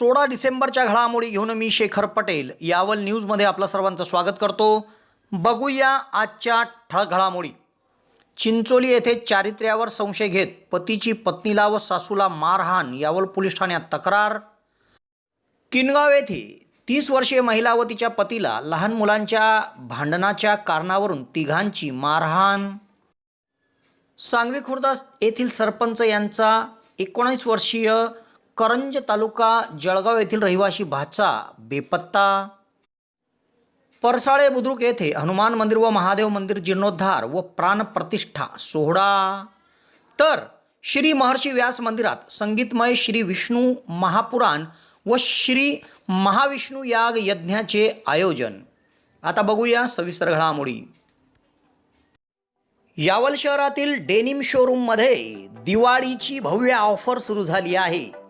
सोळा डिसेंबरच्या घडामोडी घेऊन मी शेखर पटेल यावल न्यूजमध्ये आपलं सर्वांचं स्वागत करतो. बघूया आजच्या ठळक घडामोडी. चिंचोली येथे चारित्र्यावर संशय घेत पतीची पत्नीला व सासूला मारहाण यावल पोलीस ठाण्यात तक्रार. किनगाव येथे तीस वर्षीय महिला व तिच्या पतीला लहान मुलांच्या भांडणाच्या कारणावरून तिघांची मारहाण. सांगवी खुर्दास येथील सरपंच यांचा एकोणीस वर्षीय करंज तालुका जळगाव येथील रहिवासी भाचा बेपत्ता. परसाळे बुद्रुक येथे हनुमान मंदिर व महादेव मंदिर जीर्णोद्धार व प्राणप्रतिष्ठा सोहळा. तर श्री महर्षी व्यास मंदिरात संगीतमय श्री विष्णू महापुराण व श्री महाविष्णू याग यज्ञाचे आयोजन. आता बघूया सविस्तर घडामोडी. यावल शहरातील डेनिम शोरूममध्ये दिवाळीची भव्य ऑफर सुरू झाली आहे.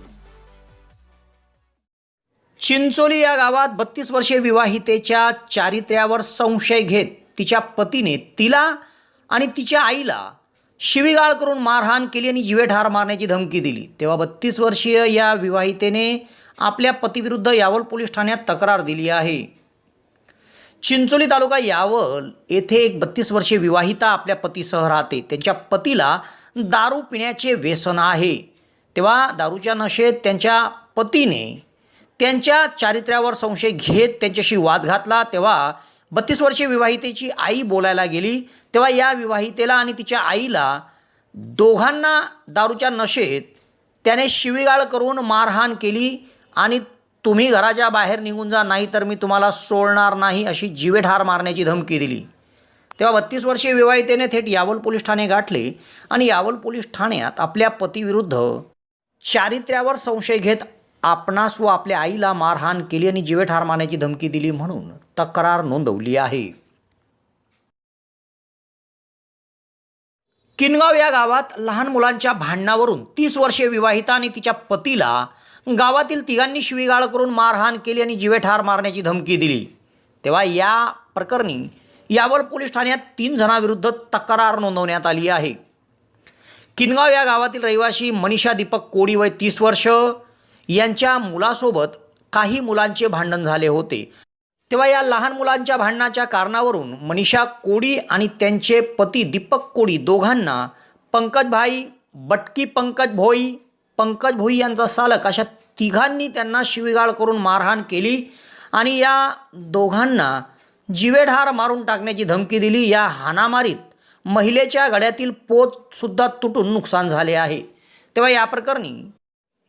चिंचोली या गावात बत्तीस वर्षीय विवाहितेच्या चारित्र्यावर संशय घेत तिच्या पतीने तिला आणि तिच्या आईला शिवीगाळ करून मारहाण केली आणि जीवेठार मारण्याची धमकी दिली. तेव्हा बत्तीस वर्षीय या विवाहितेने आपल्या पतीविरुद्ध यावल पोलीस ठाण्यात तक्रार दिली आहे. चिंचोली तालुका यावल येथे एक बत्तीस वर्षीय विवाहिता आपल्या पतीसह राहते. त्यांच्या पतीला दारू पिण्याचे व्यसन आहे. तेव्हा दारूच्या नशेत त्यांच्या पतीने त्यांच्या चारित्र्यावर संशय घेत त्यांच्याशी वाद घातला. तेव्हा बत्तीस वर्षीय विवाहितेची आई बोलायला गेली. तेव्हा या विवाहितेला आणि तिच्या आईला दोघांना दारूच्या नशेत त्याने शिवीगाळ करून मारहाण केली आणि तुम्ही घराच्या बाहेर निघून जा नाही तर मी तुम्हाला सोडणार नाही अशी जीवेठार मारण्याची धमकी दिली. तेव्हा बत्तीस वर्षीय विवाहितेने थेट यावल पोलीस ठाणे गाठले आणि यावल पोलीस ठाण्यात आपल्या पतीविरुद्ध चारित्र्यावर संशय घेत आपणास व आपल्या आईला मारहाण केली आणि जीवेठार मारण्याची धमकी दिली म्हणून तक्रार नोंदवली आहे. किनगाव या गावात लहान मुलांच्या भांडणावरून तीस वर्षे विवाहिता आणि तिच्या पतीला गावातील तिघांनी शिवीगाळ करून मारहाण केली आणि जीवेठार मारण्याची धमकी दिली. तेव्हा या प्रकरणी यावल पोलीस ठाण्यात तीन जणांविरुद्ध तक्रार नोंदवण्यात आली आहे. किनगाव या गावातील रहिवासी मनीषा दीपक कोडी वय तीस वर्ष यांच्या मुलासोबत काही मुलांचे भांडण झाले होते. तेव्हा या लहान मुलांच्या भांडणाच्या कारणावरून मनीषा कोडी आणि त्यांचे पती दीपक कोडी दोघांना पंकजभाई बटकी पंकज भोई पंकज भोई यांचा सालक अशा तिघांनी त्यांना शिवीगाळ करून मारहाण केली आणि या दोघांना जिवेढार मारून टाकण्याची धमकी दिली. या हाणामारीत महिलेच्या गळ्यातील पोतसुद्धा तुटून नुकसान झाले आहे. तेव्हा या प्रकरणी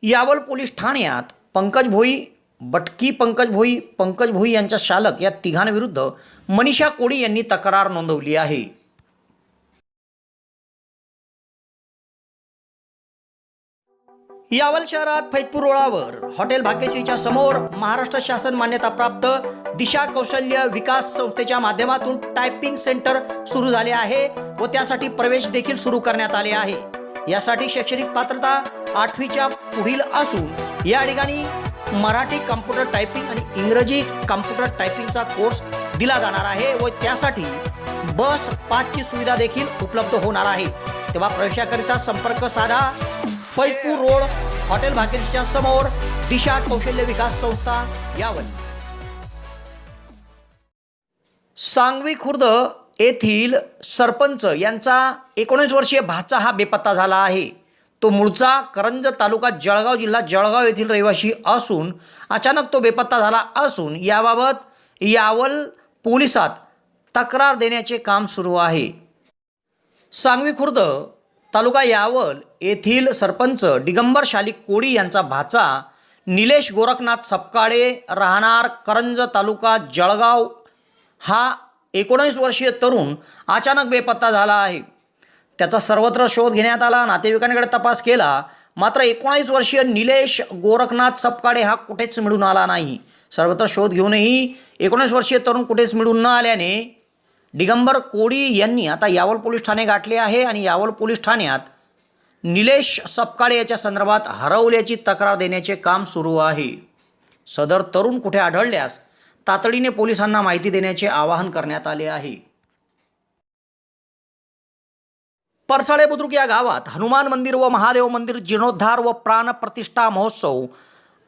यावल पोलीस ठाण्यात पंकज भोई बटकी पंकज भोई पंकज भोई यांच्या शालक या तिघांविरुद्ध मनीषा कोडी यांनी तक्रार नोंदवली आहे. यावल शहरात फैजपूर रोडावर हॉटेल भाग्यश्रीच्या समोर महाराष्ट्र शासन मान्यताप्राप्त दिशा कौशल्य विकास संस्थेच्या माध्यमातून टायपिंग सेंटर सुरू झाले आहे व त्यासाठी प्रवेश देखील सुरू करण्यात आले आहे. यासाठी शैक्षणिक पात्रता आठवीच्या पुढील असून या ठिकाणी मराठी कम्प्युटर टायपिंग आणि इंग्रजी कम्प्युटर टायपिंगचा कोर्स दिला जाणार आहे व त्यासाठी बस पाचची सुविधा देखील उपलब्ध होणार आहे. तेव्हा प्रवेशाकरिता संपर्क साधा. फैजपूर रोड हॉटेल भाग्यश्रीच्या समोर दिशा कौशल्य विकास संस्था यावल. सांगवी खुर्द येथील सरपंच यांचा एकोणीस वर्षीय भाचा हा बेपत्ता झाला आहे. तो मूळचा करंज तालुका जळगाव जिल्हा जळगाव येथील रहिवासी असून अचानक तो बेपत्ता झाला असून याबाबत यावल पोलिसात तक्रार देण्याचे काम सुरू आहे. सांगवी खुर्द तालुका यावल येथील सरपंच दिगंबर शालिक कोळी यांचा भाचा निलेश गोरखनाथ सपकाळे राहणार करंज तालुका जळगाव. हा एकोणीस वर्षीय तरुण अचानक बेपत्ता झाला आहे. त्याचा सर्वत्र शोध घेण्यात आला नातेवाईकांकडे तपास केला. मात्र एकोणावीस वर्षीय निलेश गोरखनाथ सपकाळे हा कुठेच मिळून आला नाही. सर्वत्र शोध घेऊनही एकोणीस वर्षीय तरुण कुठेच मिळून न आल्याने दिगंबर कोडी यांनी आता यावल पोलीस ठाणे गाठले आहे आणि यावल पोलीस ठाण्यात निलेश सपकाळे याच्या संदर्भात हरवल्याची तक्रार देण्याचे काम सुरू आहे. सदर तरुण कुठे आढळल्यास तातडीने पोलिसांना माहिती देण्याचे आवाहन करण्यात आले आहे. परसाळे बुद्रुक या गावात हनुमान मंदिर व महादेव मंदिर जीर्णोद्धार व प्राण प्रतिष्ठा महोत्सव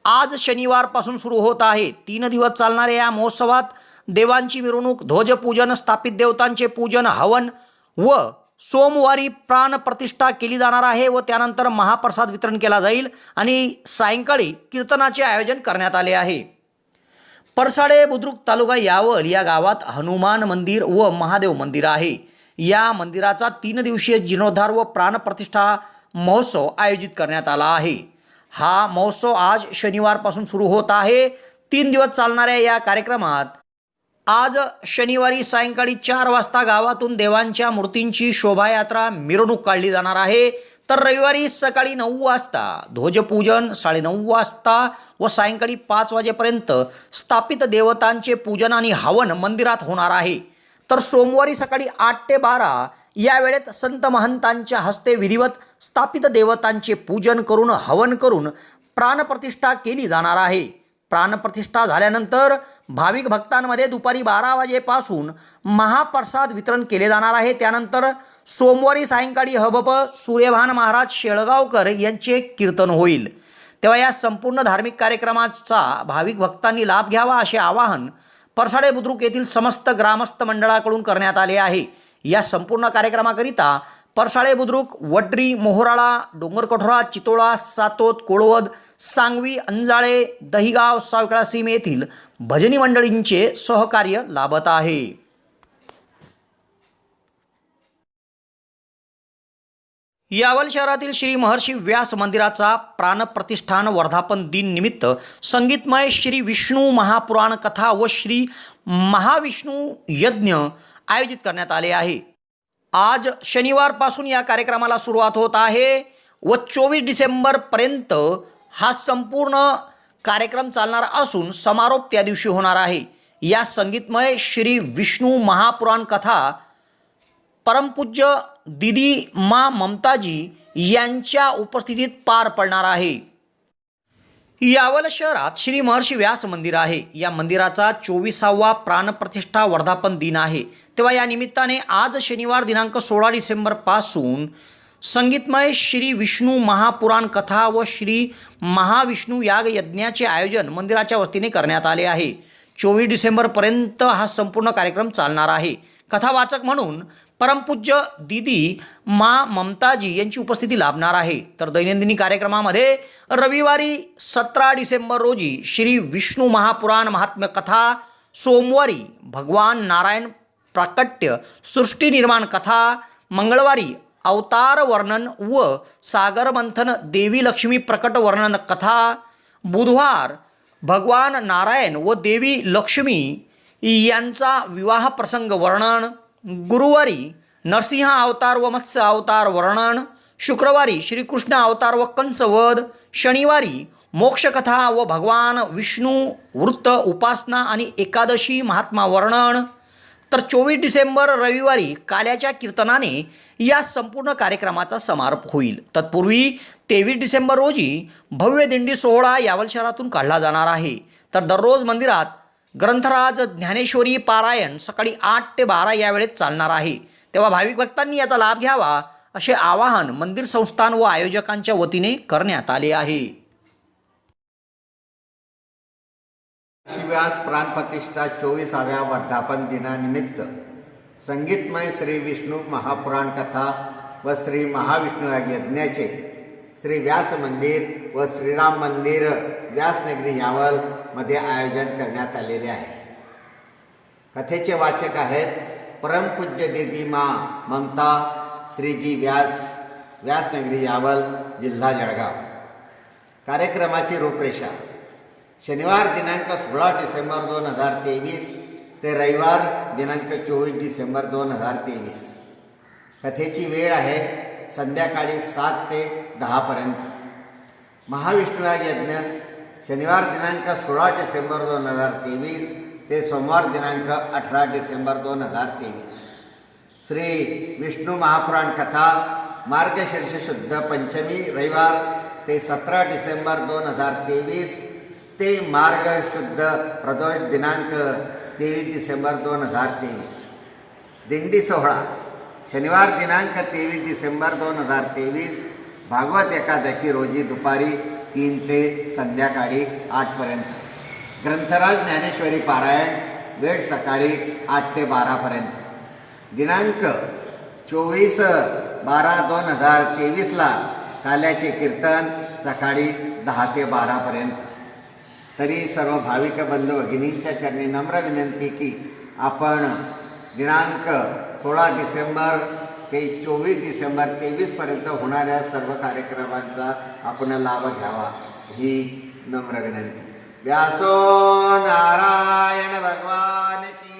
आज शनिवारपासून सुरू होत आहे. तीन दिवस चालणाऱ्या या महोत्सवात देवांची मिरवणूक ध्वजपूजन स्थापित देवतांचे पूजन हवन व सोमवारी प्राण प्रतिष्ठा केली जाणार आहे व त्यानंतर महाप्रसाद वितरण केला जाईल आणि सायंकाळी कीर्तनाचे आयोजन करण्यात आले आहे. परसाडे बुद्रुक तालुका यावल या गावात हनुमान मंदिर व महादेव मंदिर आहे. या मंदिराचा तीन दिवसीय जीर्णोद्धार व प्राणप्रतिष्ठा महोत्सव आयोजित करण्यात आला आहे. हा महोत्सव आज शनिवारपासून सुरू होत आहे. तीन दिवस चालणाऱ्या या कार्यक्रमात आज शनिवारी सायंकाळी चार वाजता गावातून देवांच्या मूर्तींची शोभायात्रा मिरवणूक काढली जाणार आहे. तर रविवारी सकाळी नऊ वाजता ध्वजपूजन साडेनऊ वाजता व सायंकाळी पाच वाजेपर्यंत स्थापित देवतांचे पूजन आणि हवन मंदिरात होणार आहे. तर सोमवारी सकाळी आठ ते बारा या वेळेत संत महंतांच्या हस्ते विधिवत स्थापित देवतांचे पूजन करून हवन करून प्राणप्रतिष्ठा केली जाणार आहे. प्राणप्रतिष्ठा झाल्यानंतर भाविक भक्तांमध्ये दुपारी बारा वाजेपासून महाप्रसाद वितरण केले जाणार आहे. त्यानंतर सोमवारी सायंकाळी हबप सूर्यभान महाराज शेळगावकर यांचे कीर्तन होईल. तेव्हा या संपूर्ण धार्मिक कार्यक्रमाचा भाविक भक्तांनी लाभ घ्यावा असे आवाहन परसाडे बुद्रुक येथील समस्त ग्रामस्थ मंडळाकडून करण्यात आले आहे. या संपूर्ण कार्यक्रमाकरिता परसाळे बुद्रुक वड्री मोहराळा डोंगरकठोरा चितोळा सातोत कोळवद सांगवी अंजाळे दहिगाव सावकळा सीम येथील भजनी मंडळींचे सहकार्य लाभत आहे. यावल शहरातील श्री महर्षी व्यास मंदिराचा प्राणप्रतिष्ठान वर्धापन दिन निमित्त संगीतमय श्री विष्णू महापुराण कथा व श्री महाविष्णू यज्ञ आयोजित करण्यात आले आहे. आज शनिवारपासून या कार्यक्रमाला सुरुवात होत आहे व चोवीस डिसेंबरपर्यंत हा संपूर्ण कार्यक्रम चालणार असून समारोप त्या दिवशी होणार आहे. या संगीतमय श्री विष्णू महापुराण कथा परमपूज्य दिदी मा ममताजी यांच्या उपस्थितीत पार पडणार आहे. यावल शहरात श्री महर्षी व्यास मंदिर आहे. या मंदिराचा चोवीसावा प्राणप्रतिष्ठा वर्धापन दिन आहे. तेव्हा या निमित्ताने आज शनिवार दिनांक सोळा डिसेंबरपासून संगीतमय श्री विष्णू महापुराण कथा व श्री महाविष्णू याग यज्ञाचे आयोजन मंदिराच्या वतीने करण्यात आले आहे. चोवीस डिसेंबरपर्यंत हा संपूर्ण कार्यक्रम चालणार आहे. कथावाचक म्हणून परमपूज्य दिदी मा ममताजी यांची उपस्थिती लाभणार आहे. तर दैनंदिनी कार्यक्रमामध्ये रविवारी सतरा डिसेंबर रोजी श्री विष्णू महापुराण महात्म्य कथा सोमवारी भगवान नारायण प्राकट्य सृष्टी निर्माण कथा मंगळवारी अवतार वर्णन व सागर मंथन देवी लक्ष्मी प्रकट वर्णन कथा बुधवार भगवान नारायण व देवी लक्ष्मी यांचा विवाह प्रसंग वर्णन गुरुवारी नरसिंह अवतार व मत्स्य अवतार वर्णन शुक्रवारी श्रीकृष्ण अवतार व कंसवध शनिवारी मोक्षकथा व भगवान विष्णू वृत्त उपासना आणि एकादशी महात्मा वर्णन तर चोवीस डिसेंबर रविवारी काल्याच्या कीर्तनाने या संपूर्ण कार्यक्रमाचा समारोप होईल तत्पूर्वी तेवीस डिसेंबर रोजी भव्य दिंडी सोहळा यावल शहरातून काढला जाणार आहे तर दररोज मंदिरात ग्रंथराज ज्ञानेश्वरी पारायण सकाळी आठ ते बारा या वेळेत चालणार आहे. तेव्हा भाविक भक्तांनी याचा लाभ घ्यावा असे आवाहन मंदिर संस्थान व आयोजकांच्या वतीने करण्यात आले आहे. शिव्यास प्राणप्रतिष्ठा चोवीसाव्या वर्धापन दिनानिमित्त संगीतमय श्री विष्णू महापुराण कथा व श्री महाविष्णू यज्ञाचे श्री व्यास मंदिर व श्रीराम मंदिर व्यासनगरी यावल मध्ये आयोजन करण्यात आलेले आहे. कथेचे वाचक आहेत परमपूज्य देदी मा ममता श्रीजी व्यास व्यासनगरी यावल जिल्हा जळगाव. कार्यक्रमाची रूपरेषा. शनिवार दिनांक सोळा डिसेंबर दोन हजार तेवीस ते रविवार दिनांक चोवीस डिसेंबर दोन हजार तेवीस. कथेची वेळ आहे संध्याकाळी सात ते दहापर्यंत महाविष्णू यज्ञ शनिवार दिनांक सोळा डिसेंबर दोन हजार तेवीस ते सोमवार दिनांक अठरा डिसेंबर दोन हजार तेवीस. श्री विष्णू महापुराण कथा मार्गशीर्ष शुद्ध पंचमी रविवार ते सतरा डिसेंबर दोन हजार तेवीस ते मार्ग शुद्ध प्रदोष दिनांक तेवीस डिसेंबर दोन हजार तेवीस. दिंडी सोहळा शनिवार दिनांक तेवीस डिसेंबर दोन हजार तेवीस भागवत एकादशी रोजी दुपारी तीन ते संध्याकाळी आठपर्यंत. ग्रंथराज ज्ञानेश्वरी पारायण वेळ सकाळी आठ ते बारापर्यंत. दिनांक चोवीस बारा दोन हजार तेवीसला काल्याचे कीर्तन सकाळी दहा ते बारापर्यंत. तरी सर्व भाविक बंधू भगिनींच्या चरणी नम्र विनंती की आपण दिनांक सोळा डिसेंबर ते चोवीस डिसेंबर तेवीसपर्यंत होणाऱ्या सर्व कार्यक्रमांचा आपण लाभ घ्यावा ही नम्र विनंती. व्यासो नारायण भगवान की